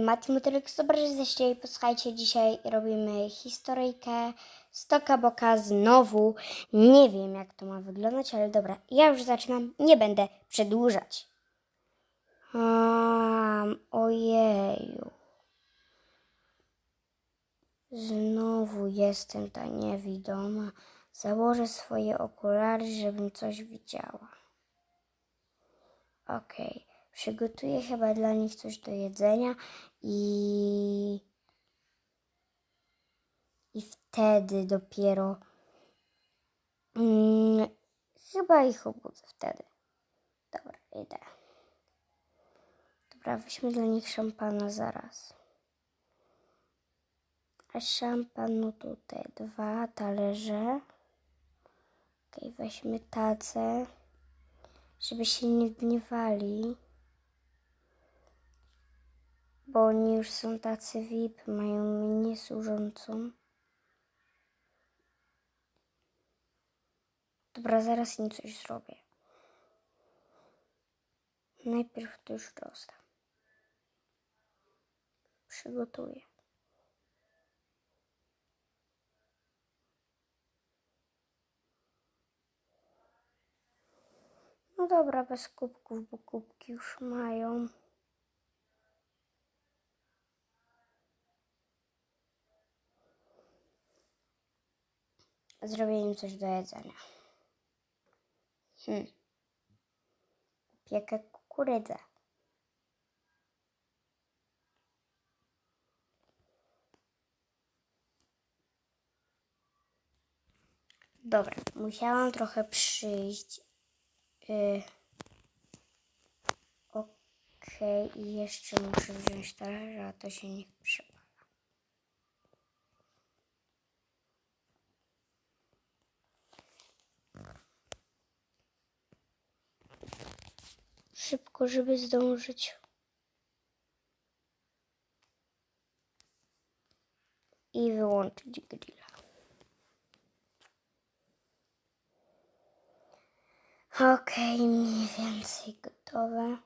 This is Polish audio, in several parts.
Mati że jesteście i posłuchajcie, dzisiaj robimy historyjkę Stoka Boka znowu. Nie wiem jak to ma wyglądać, ale dobra, ja już zaczynam, nie będę przedłużać. Um, ojeju. Znowu jestem ta niewidoma. Założę swoje okulary, żebym coś widziała. Okej. Przygotuję chyba dla nich coś do jedzenia i. I wtedy dopiero. Mm, chyba ich obudzę wtedy. Dobra, idę. Dobra, weźmy dla nich szampana zaraz. A szampanu tutaj dwa talerze. Okej, weźmy tacę, żeby się nie gniewali. Bo oni już są tacy VIP, mają mnie służącą. Dobra, zaraz im coś zrobię. Najpierw to już rozdam. Przygotuję. No dobra, bez kubków, bo kubki już mają. Zrobię im coś do jedzenia. Hmm. Piekę kukurydzę. Dobra, musiałam trochę przyjść. Y... Okej, i jeszcze muszę wziąć talerze, a to się niech przypala. Szybko, żeby zdążyć. I wyłączyć grilla. Okej, mniej więcej gotowe.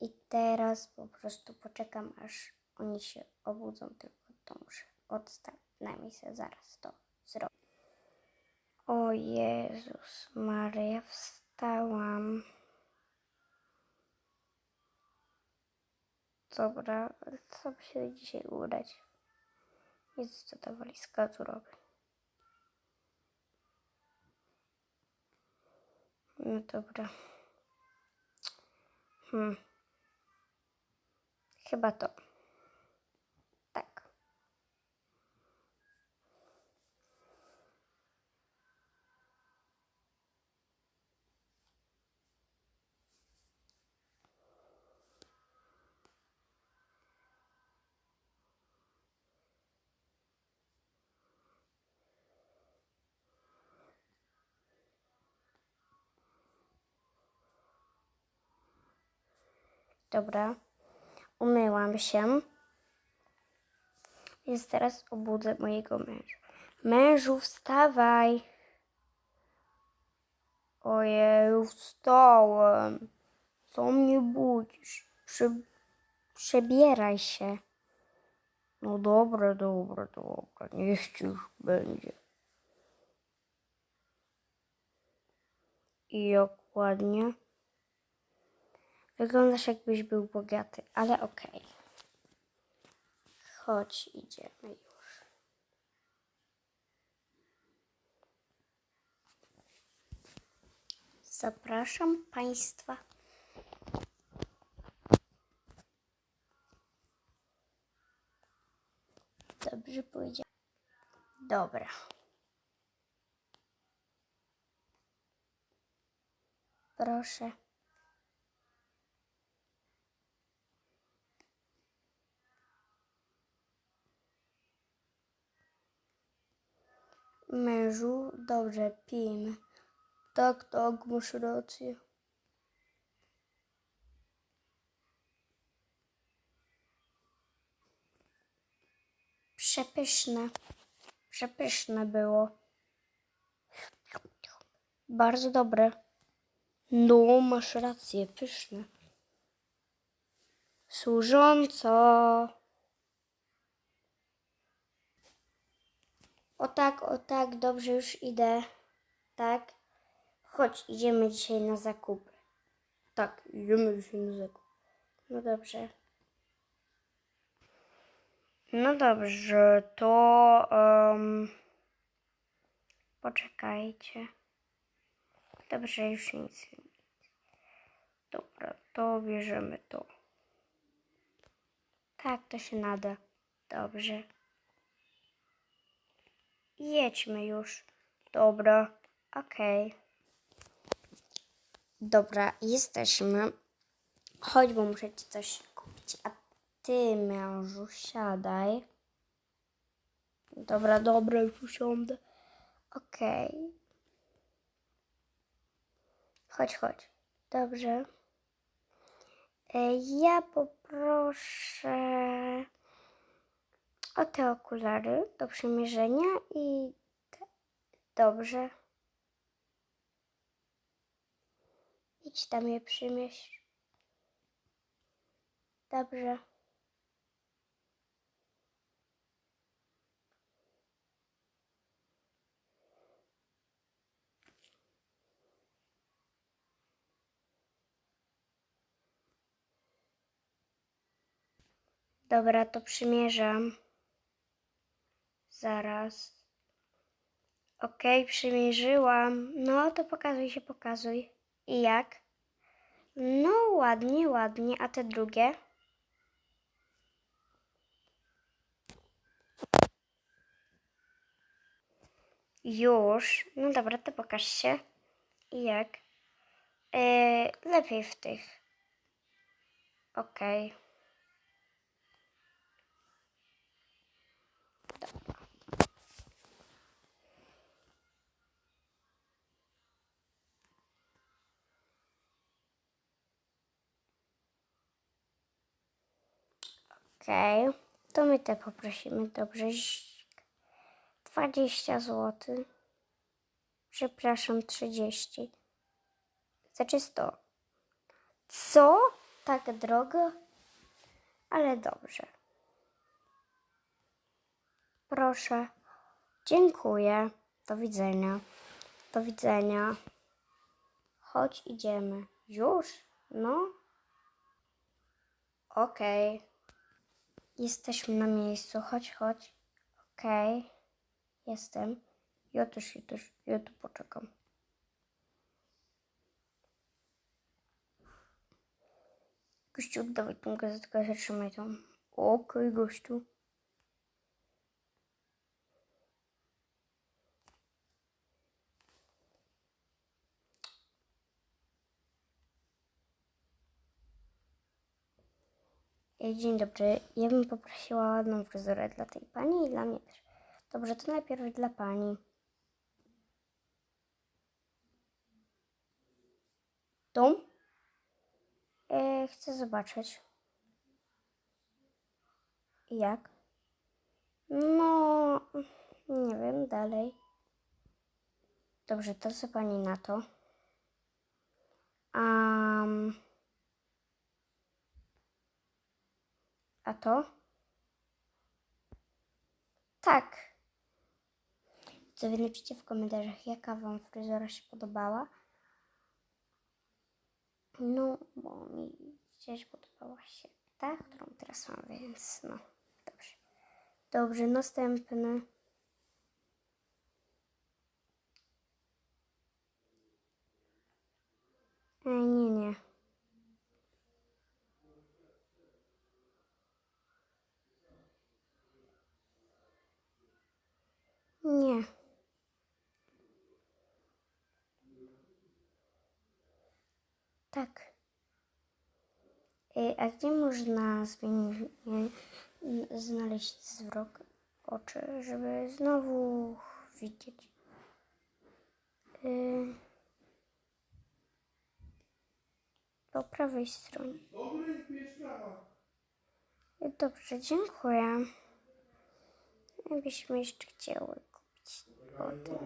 I teraz po prostu poczekam, aż oni się obudzą, tylko to muszę odstawić. Najmniej sobie zaraz to zrobię. O Jezus Maria, wstałam. Dobra, co by się dzisiaj udać? Jest co ta walizka tu robi. No dobra. Hmm. Chyba to. Tak. Dobra. Umyłam się. Więc teraz obudzę mojego męża. Mężu, wstawaj. Ojej, wstałem. Co mnie budzisz? Prze przebieraj się. No dobra, dobra, dobra. Niech ci już będzie. I jak ładnie. Wyglądasz jakbyś był bogaty, ale okej. Chodź, idziemy już. Zapraszam Państwa. Dobrze powiedziałem. Dobra. Proszę. Mężu, dobrze, pijmy. Tak, tak, masz rację. Przepyszne. Przepyszne było. Bardzo dobre. No, masz rację, pyszne. służąco. O tak, o tak, dobrze, już idę. Tak? Chodź, idziemy dzisiaj na zakupy. Tak, idziemy dzisiaj na zakupy. No dobrze. No dobrze, to. em, poczekajcie. Dobrze, już nic. Dobra, to bierzemy to. Tak, to się nada. Dobrze. Jedźmy już. Dobra, okej. Dobra, jesteśmy. Chodź, bo muszę ci coś kupić. A ty, mężu, siadaj. Dobra, dobra, już usiądę. Okej. Chodź, chodź. Dobrze. E, Ja poproszę o te okulary do przymierzenia i dobrze. Idź tam je przymierz. Dobrze. Dobra, to przymierzam. Zaraz. Okej, przymierzyłam. No, to pokazuj się, pokazuj. I jak? No, ładnie, ładnie. A te drugie? Już. No dobra, to pokaż się. I jak? Yy, lepiej w tych. Okej. Okej, to my te poprosimy, dobrze? 20 zł. Przepraszam, 30. Znaczy 100. Co? Tak drogo? Ale dobrze. Proszę. Dziękuję. Do widzenia. Do widzenia. Chodź, idziemy. Już? No. Okej. Jesteśmy na miejscu. Chodź, chodź. Okej. Jestem. Ja też, ja też. Ja tu poczekam. Gościu, oddawaj tą gazetkę, zatrzymaj tą. Okej, gościu. Dzień dobry. Ja bym poprosiła ładną fryzurę dla tej pani i dla mnie też. Dobrze, to najpierw dla pani. Dom? E, chcę zobaczyć. Jak? No, nie wiem, dalej. Dobrze, to co pani na to? Um, a to? Tak. Co wy napiszcie w komentarzach, jaka wam fryzura się podobała. No, bo mi gdzieś podobała się ta, którą teraz mam, więc no, dobrze. Dobrze, następny. Nie, nie. Nie. Tak. Ej, a gdzie można zmienić, znaleźć wzrok oczy, żeby znowu widzieć? Yy, po prawej stronie. Dobrze, dziękuję. Jakbyśmy jeszcze chciały Cnoty.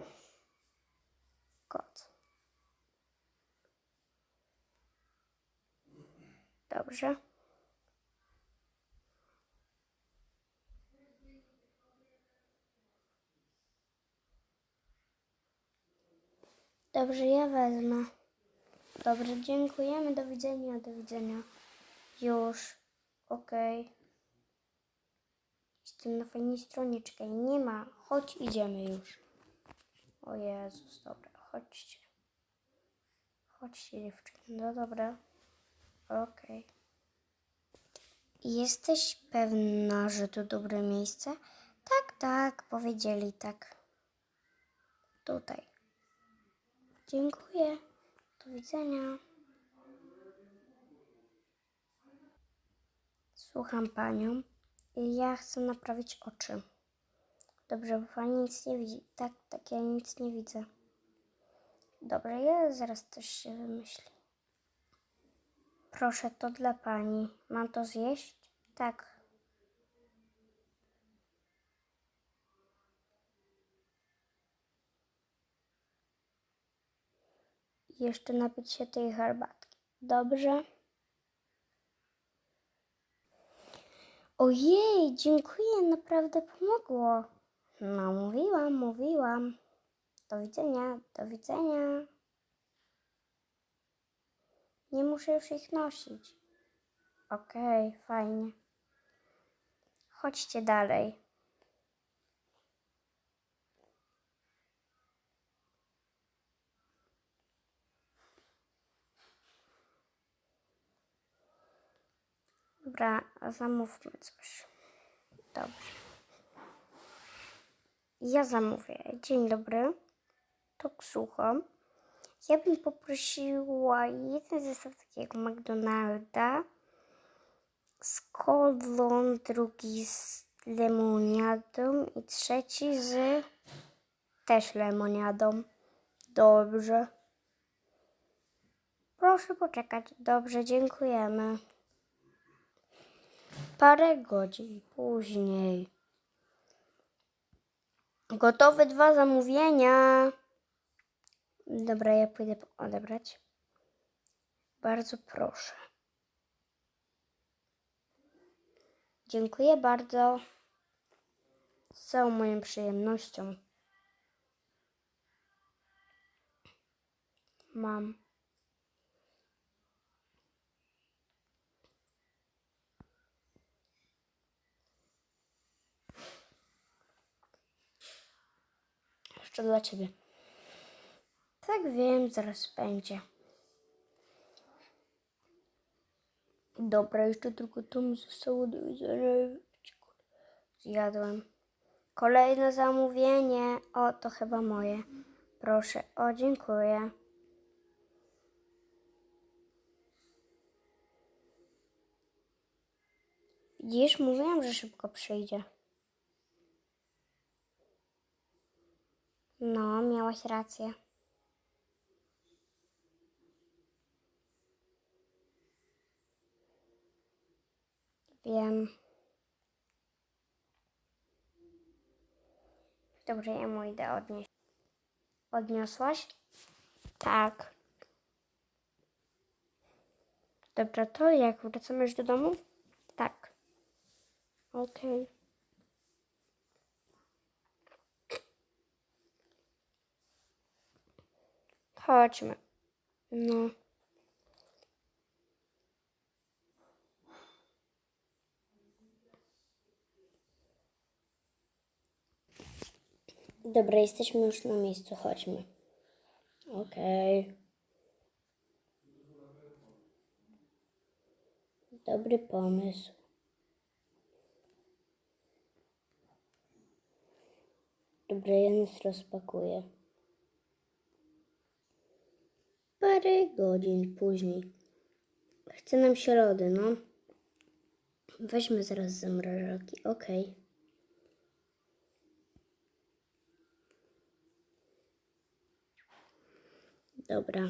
Dobrze. Dobrze, ja wezmę. Dobrze, dziękujemy, do widzenia, do widzenia. Już, okej. Okay. Jestem na fajnej stronie, czekaj, nie ma. Chodź, idziemy już. O Jezus, dobra, chodźcie. Chodźcie dziewczyny, no dobra. Okej. Jesteś pewna, że to dobre miejsce? Tak, tak, powiedzieli tak. Tutaj. Dziękuję. Do widzenia. Słucham panią. Ja chcę naprawić oczy. Dobrze, bo pani nic nie widzi. Tak, tak, ja nic nie widzę. Dobrze, ja zaraz coś się wymyśli. Proszę, to dla pani. Mam to zjeść? Tak. Jeszcze napić się tej herbatki. Dobrze? Ojej, dziękuję, naprawdę pomogło. No, mówiłam, mówiłam. Do widzenia, do widzenia. Nie muszę już ich nosić. Okej, fajnie. Chodźcie dalej. Dobra, zamówmy coś. Dobrze. Ja zamówię. Dzień dobry. To słucham. Ja bym poprosiła jeden zestaw takiego McDonalda z kolą, drugi z lemoniadą i trzeci z też lemoniadą. Dobrze. Proszę poczekać. Dobrze, dziękujemy. Parę godzin później. Gotowe dwa zamówienia. Dobra, ja pójdę odebrać. Bardzo proszę. Dziękuję bardzo. Z całą moją przyjemnością. Mam. Jeszcze dla ciebie. Tak wiem, zaraz będzie. Dobra, jeszcze tylko to mi zostało do. Zjadłem. Kolejne zamówienie. O, to chyba moje. Proszę. O, dziękuję. Widzisz, mówiłam, że szybko przyjdzie. No, miałaś rację. Wiem. Dobrze, ja mu idę odnieść. Odniosłaś? Tak. Dobra, to jak wracamy już do domu? Tak. Okej. Chodźmy. No. Dobra, jesteśmy już na miejscu, chodźmy. Okej. Dobry pomysł. Dobra, ja nas Parę godzin później. Chce nam się lody, no. Weźmy zaraz zamrażarki, okej. Dobra.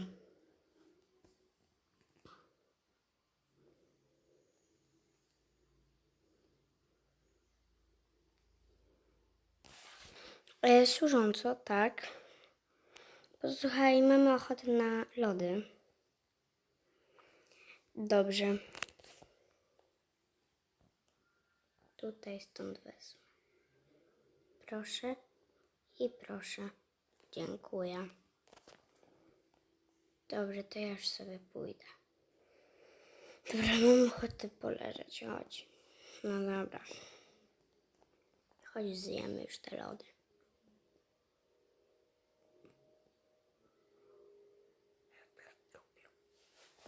E, służąco, tak. Posłuchaj, mamy ochotę na lody. Dobrze. Tutaj stąd wezmę. Proszę i proszę. Dziękuję. Dobrze, to ja już sobie pójdę. Dobra, mam ochotę poleżeć, chodź. No dobra. Chodź, zjemy już te lody.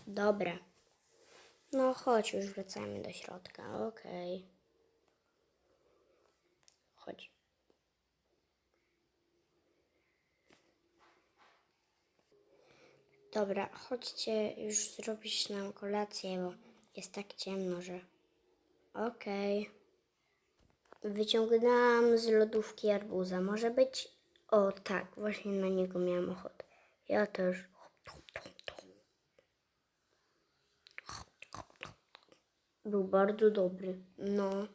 Dobra. No chodź, już wracamy do środka, okej. Chodź. Dobra, chodźcie już zrobić nam kolację, bo jest tak ciemno, że... Okej. Wyciągnęłam z lodówki arbuza. Może być... O tak, właśnie na niego miałam ochotę. Ja też. Był bardzo dobry. No.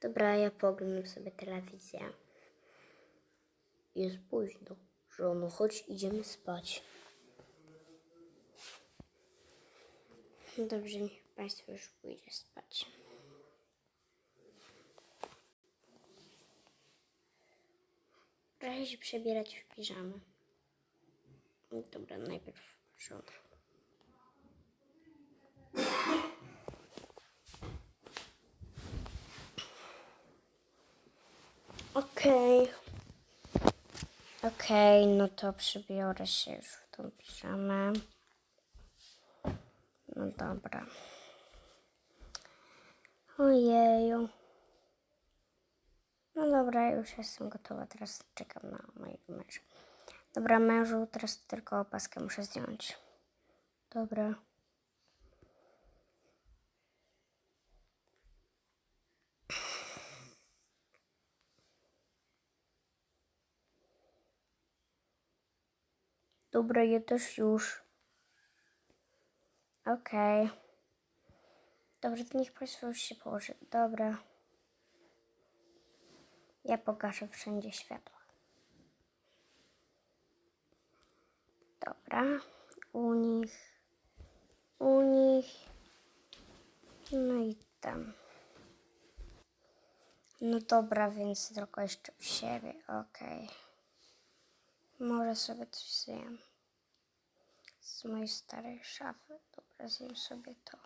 Dobra, ja pooglądam sobie telewizję. Jest późno. Żono, chodź, idziemy spać. Dobrze, niech Państwo już pójdzie spać. Trochę się przebierać w piżamę. Dobra, najpierw żona. Okej. Okej, no to przybiorę się już w tą piżamę. No dobra. Ojeju. No dobra, już jestem gotowa. Teraz czekam na mojego męża. Dobra, mężu, teraz tylko opaskę muszę zdjąć. Dobra. Dobra, ja też już. Okej. Dobrze, to niech Państwo już się położy. Dobra. Ja pogaszę wszędzie światła. Dobra. U nich. U nich. No i tam. No dobra, więc tylko jeszcze u siebie. Okej. Może sobie coś zjem. Z mojej starej szafy. Dobra, zjem sobie to.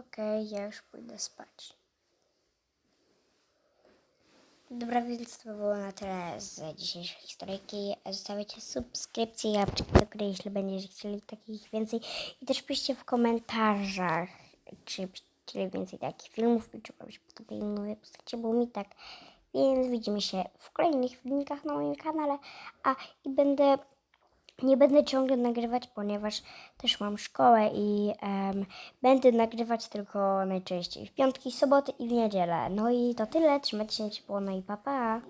Okej, ja już pójdę spać. Dobra, więc to by było na tyle z dzisiejszej historyjki. Zostawiajcie subskrypcję i łapki do góry, jeśli będziecie chcieli takich więcej. I też piszcie w komentarzach, czy chcieli więcej takich filmów, czy robić podobnie nowe postacie, bo mi tak. Więc widzimy się w kolejnych filmikach na moim kanale. A i będę nie będę ciągle nagrywać, ponieważ też mam szkołę i em, będę nagrywać tylko najczęściej w piątki, soboty i w niedzielę. No i to tyle. Trzymajcie się ciepło, no i pa pa.